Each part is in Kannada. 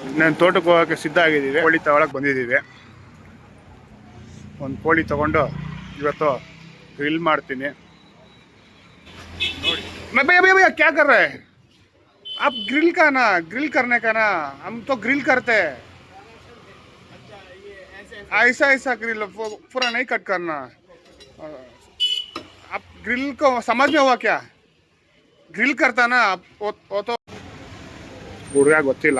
ನಾನು ತೋಟಕ್ಕೆ ಹೋಗೋಕ್ಕೆ ಸಿದ್ಧ ಆಗಿದ್ದೀವಿ ಕೋಳಿ ತಗೊಳಕ್ಕೆ ಬಂದಿದ್ದೀವಿ ಒಂದು ಕೋಳಿ ತಗೊಂಡು ಇವತ್ತು ಗ್ರಿಲ್ ಮಾಡ್ತೀನಿ ನೋಡಿ मैं भैया भैया भैया क्या कर रहे हैं आप ग्रिल का ना ग्रिल करने का ना हम तो ग्रिल करते हैं ऐसा ऐसा ग्रिल पू- पूरा नहीं कट करना आप ग्रिल को समझ में हुआ क्या ಗ್ರಿಲ್ ಕರ್ತಾನ ಓತೋ ಹುಡುಗ ಗೊತ್ತಿಲ್ಲ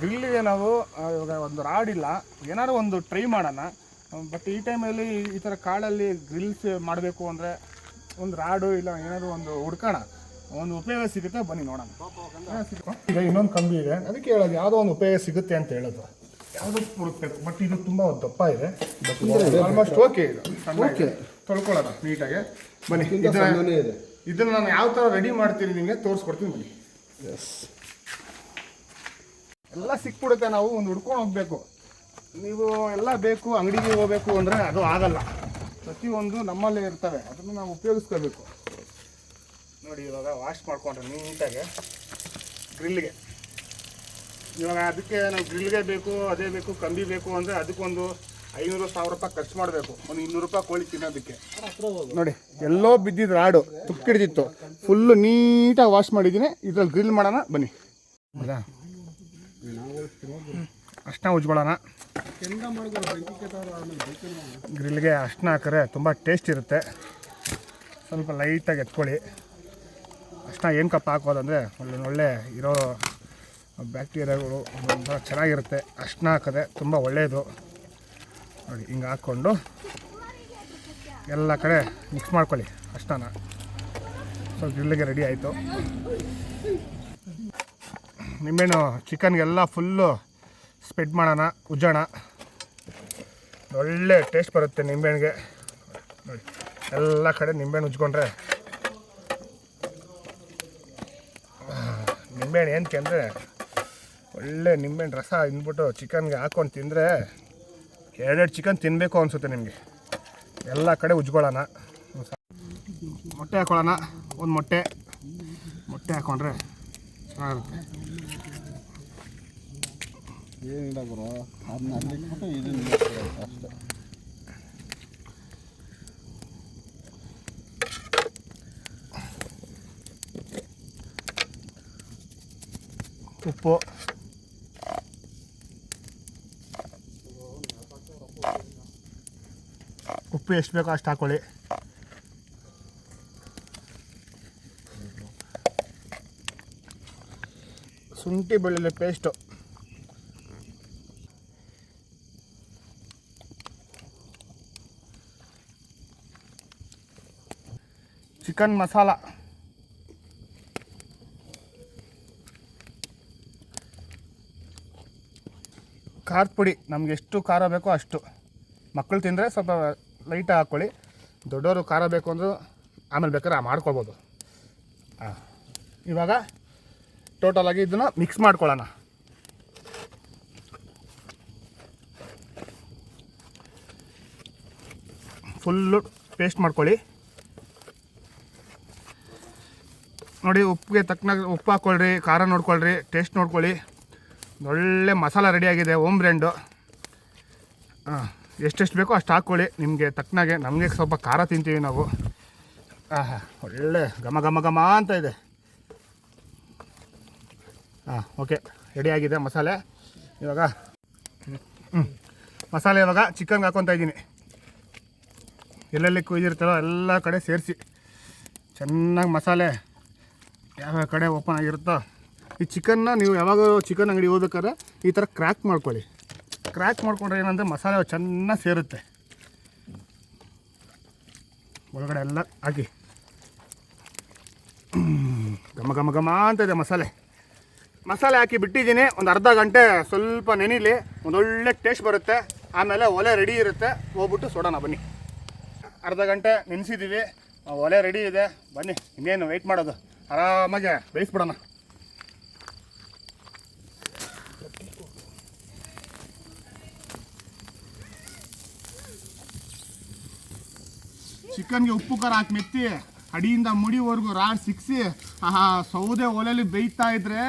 ಗ್ರಿಲ್ಗೆ ನಾವು ಇವಾಗ ಒಂದು ರಾಡ್ ಇಲ್ಲ. ಏನಾದ್ರು ಒಂದು ಟ್ರೈ ಮಾಡೋಣ. ಬಟ್ ಈ ಟೈಮಲ್ಲಿ ಈ ಥರ ಕಾಳಲ್ಲಿ ಗ್ರಿಲ್ಸ್ ಮಾಡಬೇಕು ಅಂದರೆ ಒಂದು ರಾಡು ಇಲ್ಲ ಏನಾದರೂ ಒಂದು ಹುಡ್ಕೋಣ. ಒಂದು ಉಪಯೋಗ ಸಿಗುತ್ತೆ ಬನ್ನಿ ನೋಡೋಣ. ಈಗ ಇನ್ನೊಂದು ಕಂಬಿ ಇದೆ. ಅದಕ್ಕೆ ಹೇಳೋದು ಯಾವುದೋ ಒಂದು ಉಪಯೋಗ ಸಿಗುತ್ತೆ ಅಂತ ಹೇಳೋದು. ಯಾವುದೋ ಹುಡುಕ್ಬೇಕು ಬಟ್ ಇದು ತುಂಬ ದಪ್ಪ ಇದೆ. ಆಲ್ಮೋಸ್ಟ್ ಓಕೆ ಇದು. ಓಕೆ ತೊಳ್ಕೊಳ್ಳೋಣ ನೀಟಾಗಿ. ಬನ್ನಿ ಇದೆ. ಇದನ್ನ ನಾನು ಯಾವ ಥರ ರೆಡಿ ಮಾಡ್ತೀನಿ ನಿಮಗೆ ತೋರಿಸ್ಕೊಡ್ತೀನಿ ಬನ್ನಿ. ಎಲ್ಲ ಸಿಕ್ಬಿಡುತ್ತೆ. ನಾವು ಒಂದು ಹುಡ್ಕೊಂಡು ಹೋಗ್ಬೇಕು. ನೀವು ಎಲ್ಲ ಬೇಕು, ಅಂಗಡಿಗೆ ಹೋಗ್ಬೇಕು ಅಂದರೆ ಅದು ಆಗಲ್ಲ. ಪ್ರತಿಯೊಂದು ನಮ್ಮಲ್ಲೇ ಇರ್ತವೆ. ಅದನ್ನು ನಾವು ಉಪಯೋಗಿಸ್ಕೋಬೇಕು ನೋಡಿ, ಇವಾಗ ವಾಶ್ ಮಾಡ್ಕೊಂಡ್ರೆ ನೀಟಾಗಿ ಗ್ರಿಲ್ಗೆ. ಇವಾಗ ಅದಕ್ಕೆ ನಾವು ಗ್ರಿಲ್ಗೆ ಬೇಕು, ಅದೇ ಬೇಕು, ಕಂಬಿ ಬೇಕು ಅಂದರೆ ಅದಕ್ಕೊಂದು ಐನೂರು ಸಾವಿರ ರೂಪಾಯಿ ಖರ್ಚು ಮಾಡಬೇಕು. ಒಂದು ಇನ್ನೂರು ರೂಪಾಯಿ ಕೋಳಿ ತಿನ್ನೋದಕ್ಕೆ. ನೋಡಿ, ಎಲ್ಲೋ ಬಿದ್ದಿದ್ದು ರಾಡು, ತುಕ್ಕಿಡ್ದಿತ್ತು. ಫುಲ್ಲು ನೀಟಾಗಿ ವಾಶ್ ಮಾಡಿದ್ದೀನಿ. ಇದ್ರಲ್ಲಿ ಗ್ರಿಲ್ ಮಾಡೋಣ, ಬನ್ನಿ. ಹೌದಾ ಅಷ್ಟನ್ನ ಉಜ್ಕೊಳ್ಳೋಣ ಗ್ರಿಲ್ಗೆ ಅಷ್ಟನ್ನ ಹಾಕಿದ್ರೆ ತುಂಬ ಟೇಸ್ಟ್ ಇರುತ್ತೆ. ಸ್ವಲ್ಪ ಲೈಟಾಗಿ ಎತ್ಕೊಳ್ಳಿ. ಅಷ್ಟನ್ನ ಏನು ಕಪ್ ಹಾಕೋದಂದರೆ ಒಳ್ಳೆ ಒಳ್ಳೆ ಇರೋ ಬ್ಯಾಕ್ಟೀರಿಯಾಗಳು ಒಂಥರ ಚೆನ್ನಾಗಿರುತ್ತೆ. ಅಷ್ಟನ್ನ ಹಾಕಿದ್ರೆ ತುಂಬ ಒಳ್ಳೆಯದು ನೋಡಿ, ಹಿಂಗೆ ಹಾಕ್ಕೊಂಡು ಎಲ್ಲ ಕಡೆ ಮಿಕ್ಸ್ ಮಾಡ್ಕೊಳ್ಳಿ ಅಷ್ಟನ ಸೊ, ಗ್ರಿಲ್ಗೆ ರೆಡಿ ಆಯಿತು. ನಿಂಬೆಹಣ್ಣು ಚಿಕನ್ಗೆಲ್ಲ ಫುಲ್ಲು ಸ್ಪ್ರೆಡ್ ಮಾಡೋಣ, ಉಜ್ಜೋಣ. ಒಳ್ಳೆ ಟೇಸ್ಟ್ ಬರುತ್ತೆ ನಿಂಬೆಹಣ್ಣಿಗೆ ನೋಡಿ, ಎಲ್ಲ ಕಡೆ ನಿಂಬೆಹಣ್ಣು ಉಜ್ಕೊಂಡ್ರೆ ನಿಂಬೆಹಣ್ಣು ಏನಕ್ಕೆ ಅಂದರೆ ಒಳ್ಳೆ ನಿಂಬೆಹಣ್ಣು ರಸ ಇಂದ್ಬಿಟ್ಟು ಚಿಕನ್ಗೆ ಹಾಕೊಂಡು ತಿಂದರೆ ಎರಡೆರಡು ಚಿಕನ್ ತಿನ್ನಬೇಕು ಅನಿಸುತ್ತೆ ನಿಮಗೆ. ಎಲ್ಲ ಕಡೆ ಉಜ್ಕೊಳ್ಳೋಣ ಮೊಟ್ಟೆ ಹಾಕೊಳ್ಳೋಣ, ಒಂದು ಮೊಟ್ಟೆ. ಮೊಟ್ಟೆ ಹಾಕ್ಕೊಂಡ್ರೆ ಚೆನ್ನಾಗಿರುತ್ತೆ. ಏನಿಲ್ಲ ಗುರು ಅದನ್ನ ಅಲ್ಲಿಟ್ಬಿಟ್ಟು ಇದನ್ನ ಇಟ್ಬಿಡೋದು ಅಷ್ಟೇ ಉಪ್ಪು ಉಪ್ಪು ಎಷ್ಟು ಬೇಕೋ ಅಷ್ಟು ಹಾಕೊಳ್ಳಿ ಶುಂಠಿ ಬೆಳ್ಳುಳ್ಳಿ ಪೇಸ್ಟು ಚಿಕನ್ ಮಸಾಲ ಖಾರದ ಪುಡಿ, ನಮ್ಗೆ ಎಷ್ಟು ಖಾರ ಬೇಕೋ ಅಷ್ಟು. ಮಕ್ಕಳು ತಿಂದರೆ ಸ್ವಲ್ಪ ಲೈಟಾಗಿ ಹಾಕ್ಕೊಳ್ಳಿ ದೊಡ್ಡವರು ಖಾರ ಬೇಕು ಅಂದರೂ ಆಮೇಲೆ ಬೇಕಾದ್ರೆ ಮಾಡ್ಕೊಳ್ಬೋದು. ಇವಾಗ ಟೋಟಲಾಗಿ ಇದನ್ನು ಮಿಕ್ಸ್ ಮಾಡ್ಕೊಳ್ಳೋಣ. ಫುಲ್ಲು ಪೇಸ್ಟ್ ಮಾಡ್ಕೊಳ್ಳಿ. ನೋಡಿ ಉಪ್ಪಿಗೆ ತಕ್ಕನಾಗ ಉಪ್ಪು ಹಾಕ್ಕೊಳ್ರಿ, ಖಾರ ನೋಡ್ಕೊಳ್ರಿ ಟೇಸ್ಟ್ ನೋಡ್ಕೊಳ್ಳಿ. ಒಳ್ಳೆ ಮಸಾಲ ರೆಡಿಯಾಗಿದೆ ಓಮ್ ಬ್ರ್ಯಾಂಡು ಹಾಂ ಎಷ್ಟೆಷ್ಟು ಬೇಕೋ ಅಷ್ಟು ಹಾಕ್ಕೊಳ್ಳಿ. ನಿಮಗೆ ತಕ್ಕನಾಗೆ, ನಮಗೆ ಸ್ವಲ್ಪ ಖಾರ ತಿಂತೀವಿ ನಾವು. ಆಹಾ, ಒಳ್ಳೆ ಘಮ ಘಮ ಘಮ ಅಂತ ಇದೆ. ಹಾಂ ಓಕೆ ರೆಡಿಯಾಗಿದೆ ಮಸಾಲೆ. ಇವಾಗ ಹ್ಞೂ ಮಸಾಲೆ ಇವಾಗ ಚಿಕನ್ಗೆ ಹಾಕ್ಕೊತಾ ಇದ್ದೀನಿ. ಎಲ್ಲೆಲ್ಲಿ ಕುಯ್ದಿರ್ತಾರೋ ಎಲ್ಲ ಕಡೆ ಸೇರಿಸಿ. ಚೆನ್ನಾಗಿ ಮಸಾಲೆ ಯಾವ್ಯಾವ ಕಡೆ ಓಪನ್ ಆಗಿರುತ್ತೋ. ಈ ಚಿಕನ್ನ ನೀವು ಯಾವಾಗ ಚಿಕನ್ ಅಂಗಡಿ ಹೋಗ್ಬೇಕಾದ್ರೆ ಈ ಥರ ಕ್ರ್ಯಾಕ್ ಮಾಡ್ಕೊಳ್ಳಿ. ಕ್ರ್ಯಾಕ್ ಮಾಡ್ಕೊಂಡ್ರೆ ಏನಂದರೆ ಮಸಾಲೆ ಚೆನ್ನಾಗಿ ಸೇರುತ್ತೆ. ಒಳಗಡೆ ಎಲ್ಲ ಹಾಕಿ. ಘಮ ಘಮ ಘಮ ಅಂತ ಇದೆ ಮಸಾಲೆ. ಮಸಾಲೆ ಹಾಕಿ ಬಿಟ್ಟಿದ್ದೀನಿ. ಒಂದು ಅರ್ಧ ಗಂಟೆ ಸ್ವಲ್ಪ ನೆನಿಲಿ. ಒಂದೊಳ್ಳೆ ಟೇಸ್ಟ್ ಬರುತ್ತೆ. ಆಮೇಲೆ ಒಲೆ ರೆಡಿ ಇರುತ್ತೆ. ಹೋಗ್ಬಿಟ್ಟು ಸೋಡೋಣ ಬನ್ನಿ. ಅರ್ಧ ಗಂಟೆ ನೆನೆಸಿದ್ದೀವಿ ಒಲೆ ರೆಡಿ ಇದೆ. ಬನ್ನಿ. ಇನ್ನೇನು ವೆಯ್ಟ್ ಮಾಡೋದು. ಆರಾಮಾಗಿ, ಬೇಯಿಸ್ಬಿಡೋಣ. ಚಿಕನ್ಗೆ ಉಪ್ಪು, ಖಾರ ಹಾಕಿ ಮೆತ್ತಿ, ಅಡಿಯಿಂದ ಮುಡಿವರೆಗೂ ರಾಡ್ ಸಿಕ್ಸಿ, ಆಹಾ, ಸೌದೆ ಒಲೆಯಲ್ಲಿ ಬೇಯ್ತಾ ಇದ್ರೆ,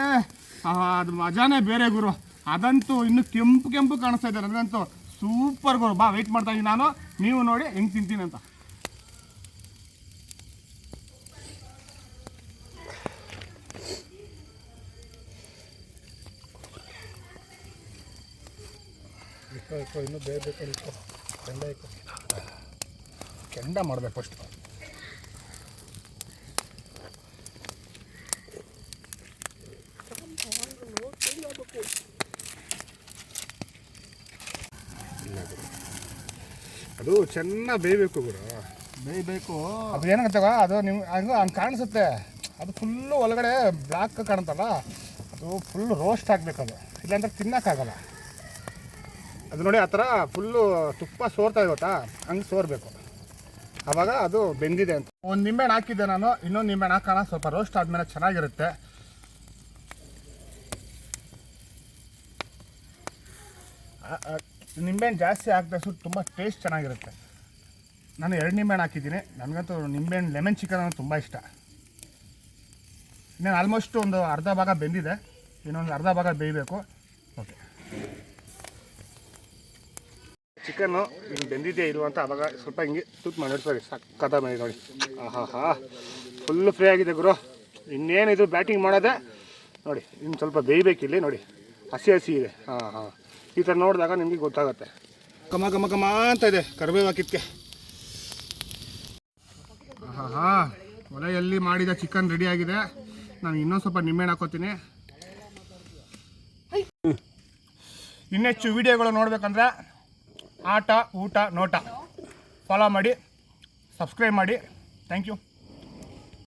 ಆಹಾ, ಅದು ಮಜಾನೇ ಬೇರೆ ಗುರು. ಅದಂತೂ ಇನ್ನು ಕೆಂಪು ಕೆಂಪು ಕಾಣಿಸ್ತಾ ಇದೆ. ನನಗಂತೂ ಸೂಪರ್ ಗುರು. ಬಾ ವೆಯ್ಟ್ ಮಾಡ್ತಾ ಇದ್ದೀನಿ ನಾನು. ನೀವು ನೋಡಿ, ಹೆಂಗೆ ತಿಂತೀನಿ ಅಂತ. ಇನ್ನೂ ಬೇಯಬೇಕು ಕೆಂಡ ಮಾಡಬೇಕು ಫಸ್ಟ್ ಅದು ಚೆನ್ನಾಗಿ ಬೇಯಬೇಕು ಗುರು ಬೇಯಬೇಕು. ಅದು ಏನಾಗತ್ತವ ಅದು ನಿಮ್ಗೆ ಹಂಗೆ ಹಂಗೆ ಕಾಣಿಸುತ್ತೆ. ಅದು ಫುಲ್ಲು ಒಳಗಡೆ ಬ್ಲ್ಯಾಕ್ ಕಾಣುತ್ತಲ್ಲ ಅದು ಫುಲ್ ರೋಸ್ಟ್ ಆಗಬೇಕು ಅದು. ಇಲ್ಲಾಂದ್ರೆ ತಿನ್ನೋಕ್ಕಾಗಲ್ಲ. ಅದು ನೋಡಿ ಆ ಥರ ಫುಲ್ಲು ತುಪ್ಪ ಸೋರ್ತಾ ಗೊತ್ತಾ? ಹಂಗೆ ಸೋರಬೇಕು. ಆವಾಗ ಅದು ಬೆಂದಿದೆ ಅಂತ. ಒಂದು ನಿಂಬೆಹಣ್ಣು ಹಾಕಿದ್ದೆ ನಾನು, ಇನ್ನೊಂದು ನಿಂಬೆಹಣ್ಣು ಹಾಕೋಣ, ಸ್ವಲ್ಪ ರೋಸ್ಟ್ ಆದಮೇಲೆ ಚೆನ್ನಾಗಿರುತ್ತೆ. ನಿಂಬೆಹಣ್ಣು ಜಾಸ್ತಿ ಹಾಕಿದಷ್ಟು ತುಂಬ ಟೇಸ್ಟ್ ಚೆನ್ನಾಗಿರುತ್ತೆ. ನಾನು ಎರಡು ನಿಂಬೆಹಣ್ಣು ಹಾಕಿದ್ದೀನಿ. ನನಗಂತೂ ನಿಂಬೆಹಣ್ಣು ಲೆಮನ್ ಚಿಕನ್ ಅನ್ನೋದು ತುಂಬ ಇಷ್ಟ. ಇನ್ನೇನು ಆಲ್ಮೋಸ್ಟ್ ಒಂದು ಅರ್ಧ ಭಾಗ ಬೆಂದಿದೆ. ಇನ್ನೊಂದು ಅರ್ಧ ಭಾಗ ಬೇಯಬೇಕು. ಓಕೆ ಚಿಕನ್ನು ಹಿಂಗೆ ಬೆಂದಿದೆ ಇರುವಂತ ಅಂತ ಆವಾಗ ಸ್ವಲ್ಪ ಹಿಂಗೆ ತೂತ್ ಮಾಡಿ ಸರಿ ಸಕ್ಕತ್ತ ಮಾಡಿ ನೋಡಿ. ಆಹಾ ಹಾ ಫುಲ್ಲು ಫ್ರೈ ಆಗಿದೆ ಗುರು. ಇನ್ನೇನಿದು ಬ್ಯಾಟಿಂಗ್ ಮಾಡೋದೆ? ನೋಡಿ, ಇನ್ನು ಸ್ವಲ್ಪ ಬೇಯಬೇಕಿಲ್ಲಿ ನೋಡಿ. ಹಸಿ ಹಸಿ ಇದೆ. ಹಾಂ ಹಾಂ. ಈ ಥರ ನೋಡಿದಾಗ ನಿಮಗೆ ಗೊತ್ತಾಗುತ್ತೆ. ಕಮ ಕಮ ಕಮ ಅಂತ ಇದೆ ಕರಿಬೇವು ಹಾಕಿದ್ಕೆ. ಆಹಾ ಒಲೆಯಲ್ಲಿ ಮಾಡಿದ ಚಿಕನ್ ರೆಡಿ ಆಗಿದೆ. ನಾನು ಇನ್ನೊಂದು ಸ್ವಲ್ಪ ನಿಮ್ಮೆಣ್ಣೆ ಹಾಕೋತೀನಿ. ಇನ್ನೆಚ್ಚು ವಿಡಿಯೋಗಳು ನೋಡಬೇಕಂದ್ರೆ ಆಟ ಊಟ ನೋಟ. ಫಾಲೋ ಮಾಡಿ ಸಬ್ಸ್ಕ್ರೈಬ್ ಮಾಡಿ. Thank you